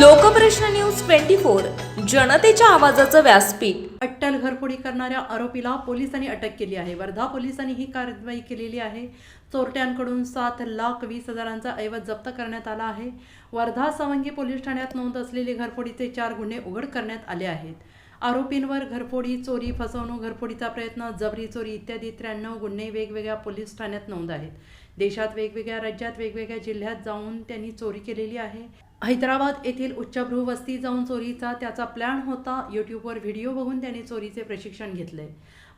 Lokprashna news twenty four जनतेच्या आवाजाचं व्यासपीठ. अट्टल घरफोडी करणाऱ्या आरोपीला पोलिसांनी अटक केली आहे. वर्धा पोलिसांनी ही कारवाई केलेली आहे. चोरट्यांकडून सात लाख वीस हजारांचा ऐवज जप्त करण्यात आला आहे. वर्धा सवंगी पोलीस ठाण्यात नोंद असलेले घरफोडीचे चार गुन्हे उघड करण्यात आले आहेत. आरोपींवर घरफोडी चोरी फसवणूक घरफोडीचा प्रयत्न जबरी चोरी इत्यादी त्र्याण्णव गुन्हे वेगवेगळ्या पोलीस ठाण्यात नोंद आहेत. देशात वेगवेगळ्या राज्यात वेगवेगळ्या जिल्ह्यात जाऊन त्यांनी चोरी केलेली आहे. हैदराबाद येथील उच्चभ्रू वस्ती जाऊन चोरीचा त्याचा प्लॅन होता. यूट्यूबवर व्हिडिओ बघून त्याने चोरीचे प्रशिक्षण घेतले.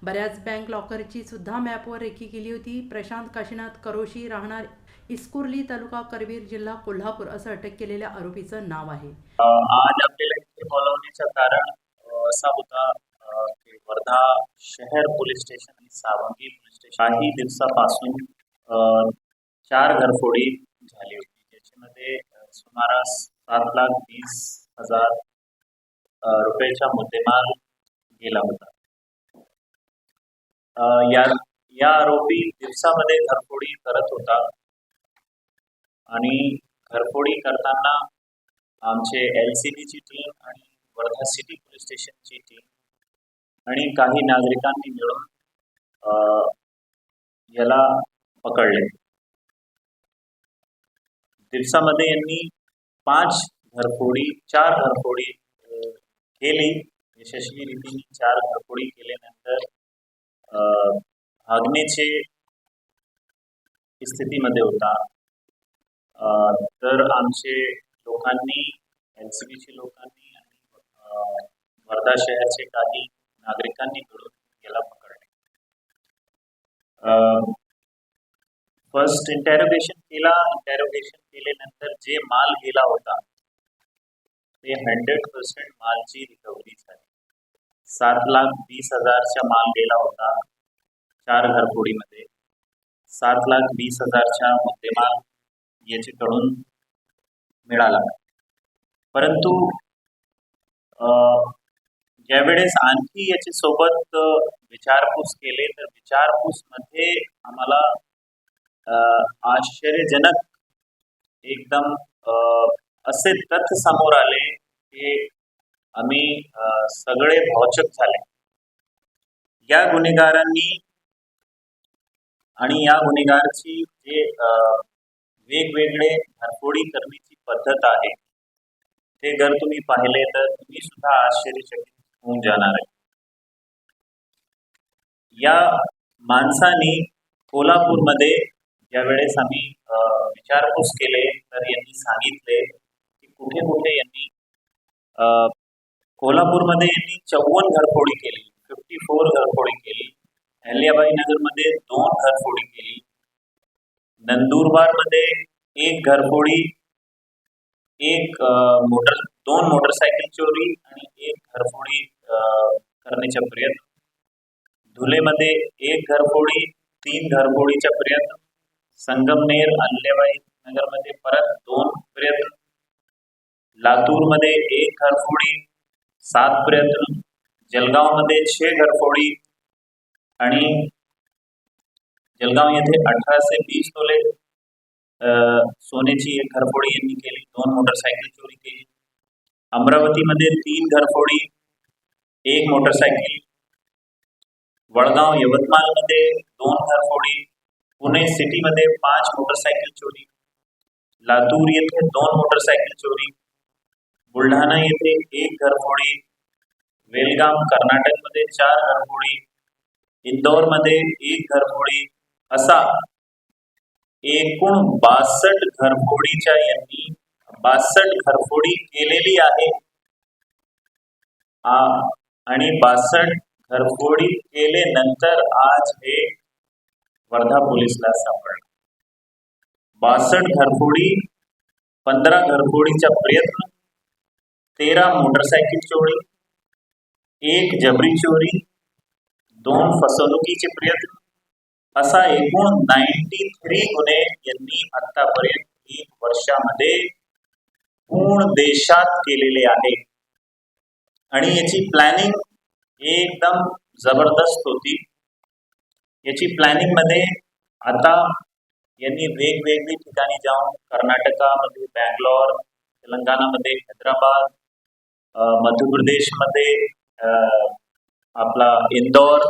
बऱ्याच बँक लॉकरची सुद्धा मॅपवर रेखी केली होती. प्रशांत काशीनाथ करोशी राहणार इस्कुर्ली तालुका करवीर जिल्हा कोल्हापूर असं अटक केलेल्या आरोपीचं नाव आहे. आज आपल्याला इथे बोलवण्याचं कारण असा होता की वर्धा शहर पोलीस स्टेशन आणि सावंगी पोलीस स्टेशन काही दिवसापासून चार घरफोडी झाली होती. ज्याच्यामध्ये सुमारास सात लाख वीस हजार रुपयाचा मुद्देमाल गेला होता. या या आरोपी दिवसामध्ये घरफोडी करत होता आणि घरफोडी करताना आमचे एल सी बीची टीम आणि वर्धा सिटी पोलीस स्टेशनची टीम आणि काही नागरिकांनी मिळून याला पकडले. दिवसामध्ये यांनी पाच घरफोडी चार घरफोडी केली. यशस्वी रीतीने चार घरफोडी केल्यानंतर अ, स्थितीमध्ये होता. तर आमचे लोकांनी एल सी बीचे लोकांनी आणि वर्धा शहराचे काही नागरिकांनी मिळून याला पकडले फर्स्ट इंटॅरोगेशन केला इंटॅरोगेशन केल्यानंतर जे माल गेला होता ते हंड्रेड पर्सेंट मालची रिकव्हरी झाली. सात लाख वीस हजारचा माल गेला होता चार घरफोडीमध्ये. सात लाख वीस हजारचा मुद्देमाल याच्याकडून मिळाला. परंतु ज्यावेळेस आणखी याच्या सोबत विचारपूस केले तर विचारपूसमध्ये आम्हाला आश्चर्यजनक एकदम असे तथ्य समोर आले की आम्ही सगळे भावचक झाले. या गुन्हेगारांनी आणि या गुन्हेगारची जे वेगवेगळे घरफोडी करण्याची पद्धत आहे ते जर तुम्ही पाहिले तर तुम्ही सुद्धा आश्चर्यचकित होऊन जाणार आहे. या माणसाने कोल्हापूरमध्ये ज्यावेळेस आम्ही विचारपूस केले तर यांनी सांगितले की कुठे कुठे यांनी कोल्हापूरमध्ये यांनी चौवन घरफोडी केली फिफ्टी फोर घरफोडी केली अहिल्याबाई नगरमध्ये दोन घरफोडी केली नंदुरबारमध्ये एक घरफोडी एक मोटर दोन मोटरसायकल चोरी आणि एक घरफोडी करण्याचा प्रयत्न. धुलेमध्ये एक घरफोडी तीन घरफोडीचा प्रयत्न. संगमनेर अल्लेबाई नगरमध्ये परत दोन प्रयत्न लातूरमध्ये एक घरफोडी सात प्रयत्न जलगावमध्ये छे घरफोडी आणि जलगाव येथे अठराशे वीस तोले सोन्याची एक घरफोडी यांनी केली दोन मोटरसायकल चोरी केली. अमरावतीमध्ये तीन घरफोडी एक मोटरसायकल. वडगाव यवतमाळमध्ये दोन घरफोडी पुणे सिटीमध्ये पाच मोटरसायकल चोरी. लातूर येथे दोन मोटरसायकल चोरी. बुलढाणा येथे एक घरफोडी. वेलगाम कर्नाटकमध्ये चार घरफोडी. इंदोरमध्ये एक घरफोडी. असा एकूण बासष्ट घरफोडीच्या यांनी बासष्ट घरफोडी केलेली आहे. आणि बासष्ट घरफोडी केल्यानंतर आज हे वर्धा पोलीसला सापडला. बासष्ट घरफोडी पंधरा घरफोडीचा प्रयत्न तेरा मोटरसायकल चोरी एक जबरी चोरी दोन फसवणुकीचे प्रयत्न. असा एकूण नाईन्टी थ्री गुन्हे यांनी आतापर्यंत एक वर्षामध्ये पूर्ण देशात केलेले आहे आणि याची प्लॅनिंग एकदम जबरदस्त होती. याची प्लॅनिंगमध्ये आता यांनी वेगवेगळी ठिकाणी जाऊन कर्नाटकामध्ये बँगलोर तेलंगणामध्ये हैदराबाद मध्य प्रदेशमध्ये आपला इंदौर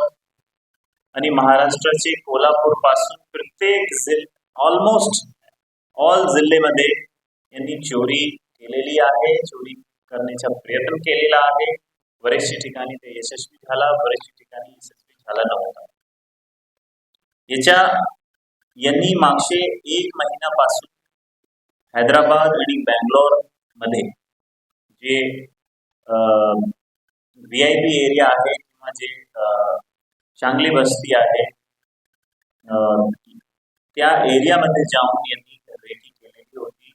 आणि महाराष्ट्राचे कोल्हापूरपासून प्रत्येक जिल्ह ऑलमोस्ट ऑल जिल्ह्यामध्ये यांनी चोरी केलेली आहे चोरी करण्याचा प्रयत्न केलेला आहे. बरेचशा ठिकाणी ते यशस्वी झाला बरेचशा ठिकाणी यशस्वी झाला नव्हता. याच्या यांनी मागचे एक महिन्यापासून हैदराबाद आणि बँगलोरमध्ये जे व्ही आय पी एरिया आहे किंवा जे चांगली वस्ती आहे त्या एरियामध्ये जाऊन यांनी रेकी केलेली होती.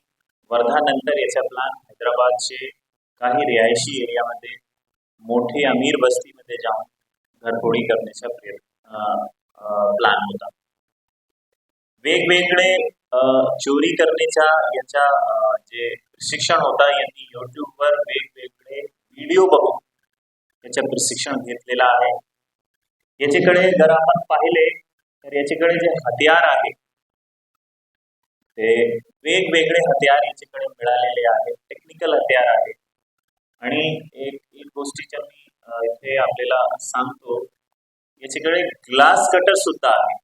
वर्धानंतर याचा प्लॅन हैदराबादचे काही रिहायशी एरियामध्ये मोठे अमीर वस्तीमध्ये जाऊन घरफोडी करण्याचा प्रयत्न प्लॅन होता. वेगवेगळे चोरी करण्याच्या याच्या जे प्रशिक्षण होता यांनी युट्यूबवर वेगवेगळे व्हिडिओ बघून याचे प्रशिक्षण घेतलेलं आहे. याच्याकडे जर आपण पाहिले तर याच्याकडे जे हत्यार आहे ते वेगवेगळे हत्यार याच्याकडे मिळालेले आहेत. टेक्निकल हत्यार आहे. आणि एक एक गोष्टीच्या मी इथे आपल्याला सांगतो. याच्याकडे ग्लास कटर सुद्धा आहे.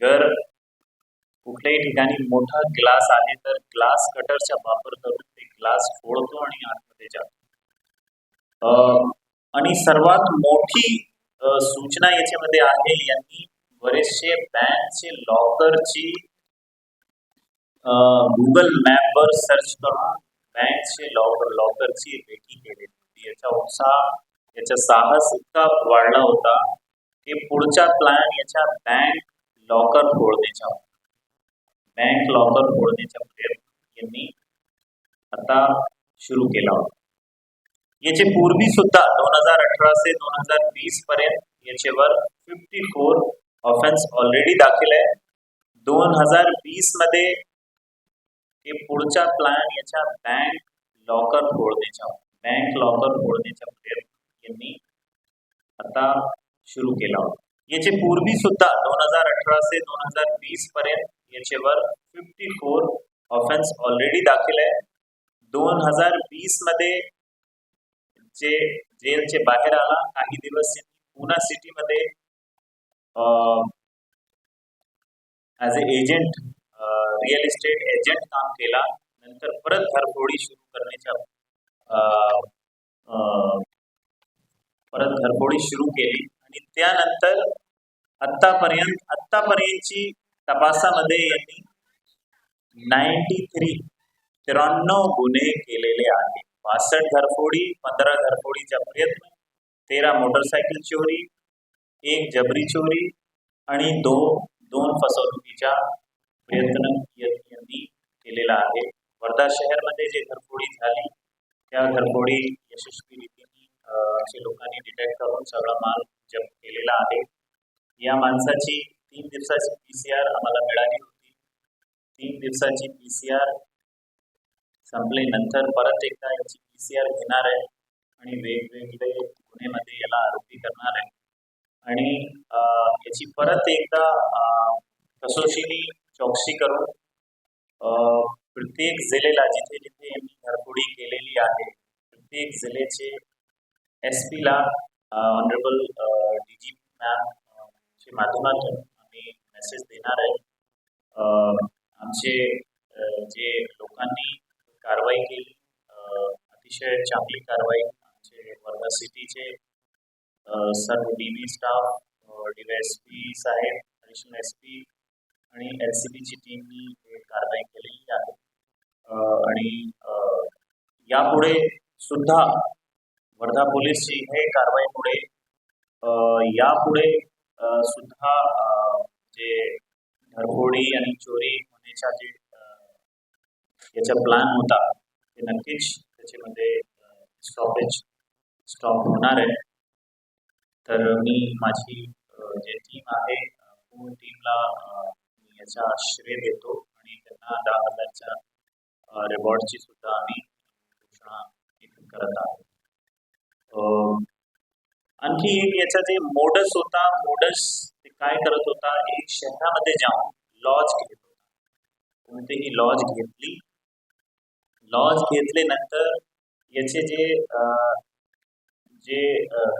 जर कुठल्याही ठिकाणी मोठा ग्लास आहे तर ग्लास कटरचा वापर करून ते ग्लास फोडतो आणि आतमध्ये जातो. आणि सर्वात मोठी सूचना याच्यामध्ये आहे यांनी बरेचसे बँकचे लॉकरची गुगल मॅपवर सर्च करून बँकचे लॉकर लॉकरची रेकी केलेली होती. याचा उत्साह याचा साहस इतका वाढला होता की पुढचा प्लॅन याच्या बँक लॉकर फोडण्याचा बँक लॉकर फोडण्याचा प्रयत्न यांनी आता सुरू केला होता. याचे पूर्वी सुद्धा दोन हजार अठरा ते दोन हजार वीस पर्यंत याच्यावर फिफ्टी फोर ऑफेन्स ऑलरेडी दाखल आहे. दोन हजार वीसमध्ये हे पुढचा प्लॅन याच्या बँक लॉकर फोडण्याचा बँक लॉकर फोडण्याचा प्रयत्न यांनी आता सुरू केला होता. याचे पूर्वी सुद्धा दोन हजार अठरा ते दोन हजार वीस पर्यंत याच्यावर फिफ्टी फोर ऑफेन्स ऑलरेडी दाखल आहे. दोन हजार वीसमध्ये जे जेलचे बाहेर आला काही दिवस त्यांनी पुना सिटीमध्ये as a agent real estate agent काम केला. नंतर परत घरफोडी सुरू करण्याच्या परत घरफोडी सुरू केली. आणि त्यानंतर आत्तापर्यंत आत्तापर्यंतची तपासामध्ये यांनी नाईन्टी थ्री त्र्याण्णव गुन्हे केलेले आहेत. बासष्ट घरफोडी पंधरा घरफोडीचा प्रयत्न तेरा मोटरसायकल चोरी एक जबरी चोरी आणि दो दोन फसवणुकीच्या प्रयत्न यांनी केलेला आहे. वर्धा शहरमध्ये जे घरफोडी झाली त्या घरफोडी यशस्वी असे लोकांनी डिटेक्ट करून सगळा माल जप्त केलेला आहे. या माणसाची तीन दिवसाची पी सी आर आम्हाला मिळाली होती. तीन दिवसाची पी सी आर संपल्यानंतर परत एकदा याची पी सी आर घेणार आहे आणि वेगवेगळे गुन्हेमध्ये याला आरोपी करणार आहे. आणि याची परत एकदा अ, कसोशीने चौकशी करून प्रत्येक जिल्ह्याला जिथे जिथे यांनी घरफोडी केलेली आहे प्रत्येक जिल्ह्याचे एस पीला ऑनरेबल डी जी माध्यमातून आम्ही मेसेज देणार आहे. आमचे जे लोकांनी कारवाई केली अतिशय चांगली कारवाई आमचे वर्धा सिटीचे सर्व D B staff D S P साहेब ॲडिशनल एस पी आणि एल सी बीची टीमनी हे कारवाई केलेली आहे. आणि यापुढे सुद्धा वर्धा पोलीसची हे कारवाईमुळे यापुढे सुद्धा जे घरफोडी आणि चोरी होण्याचा जे याचा प्लॅन होता ते नक्कीच त्याच्यामध्ये स्टॉपेज स्टॉप होणार आहे. तर मी माझी जे टीम आहे पूर्ण टीमला मी याचा श्रेय देतो आणि त्यांना दहा हजारच्या रिवॉर्डची सुद्धा आम्ही घोषणा करत आहोत. आणखी एक याचा जे मोडस होता मोडस ते काय करत होता एक शहरामध्ये जाऊन लॉज घेत होता. कोणतीही लॉज घेतली. लॉज घेतल्यानंतर याचे जे जे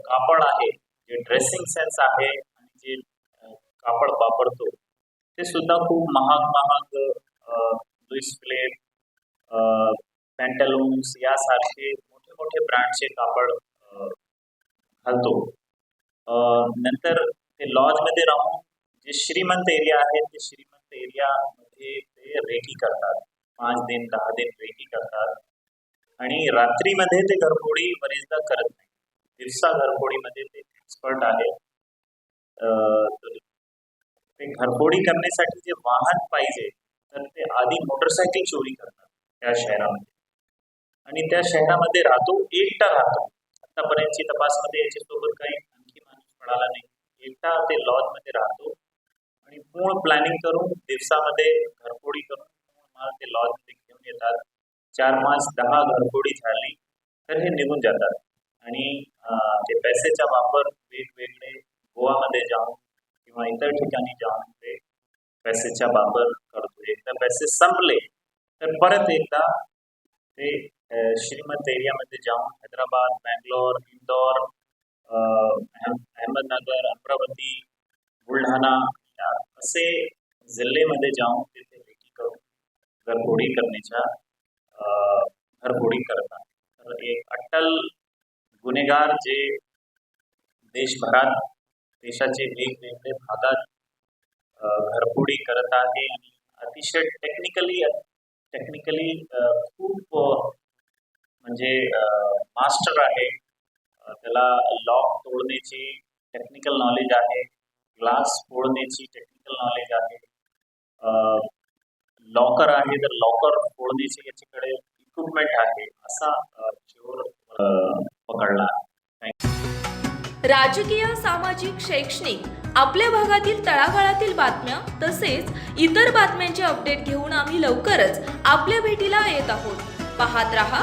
कापड आहे जे ड्रेसिंग सेन्स आहे आणि जे कापड वापरतो ते सुद्धा खूप महाग महाग लुईस प्लेट पॅन्टलून्स यासारखे मोठे मोठे ब्रँडचे कापड घालतो. नंतर ते लॉजमध्ये राहून जे श्रीमंत एरिया आहे ते श्रीमंत एरियामध्ये ते रेकी करतात. पाच दिन दहा दिन रेकी करतात. आणि रात्रीमध्ये ते घरफोडी बरेचदा करत नाही. दिवसा घरफोडीमध्ये ते एक्सपर्ट आहे ते घरफोडी करण्यासाठी जे वाहन पाहिजे तर ते आधी मोटरसायकल चोरी करतात त्या शहरामध्ये. आणि त्या शहरामध्ये राहतो एकटा राहतो. आतापर्यंतची तपासमध्ये याच्यासोबत काही आणखी माणूस मिळाला नाही. एकटा ते लॉजमध्ये राहतो आणि पूर्ण प्लॅनिंग करून दिवसामध्ये घरफोडी करून मला ते लॉजमध्ये घेऊन येतात. चार पाच दहा घरफोडी झाली तर हे निघून जातात. आणि ते पैसेचा वापर वेगवेगळे गोवामध्ये जाऊन किंवा इतर ठिकाणी जाऊन ते पैसेचा वापर करतो. एकदा पैसे संपले तर परत एकदा ते श्रीमंत एरियामध्ये जाऊन हैदराबाद बँगलोर इंदौर अहमदनगर अमरावती बुलढाणा या असे जिल्ह्यामध्ये जाऊन तिथे लेखी करून घरफोडी करण्याच्या अं, घरफोडी करतात. तर एक अटल गुन्हेगार जे देशभरात देशाचे वेगवेगळे भागात घरफोडी करत आहे आणि अतिशय टेक्निकली टेक्निकली खूप म्हणजे मास्टर आहे. त्याला लॉक तोडण्याची टेक्निकल नॉलेज आहे. ग्लास फोडण्याची टेक्निकल नॉलेज आहे. लॉकर आहे तर लॉकर फोडण्याची याच्याकडे इक्विपमेंट आहे असा चोर पकडला. राजकीय सामाजिक शैक्षणिक आपल्या भागातील तळागाळातील बातम्या तसेच इतर बातम्यांचे अपडेट घेऊन आम्ही लवकरच आपल्या भेटीला येत आहोत. पाहत रहा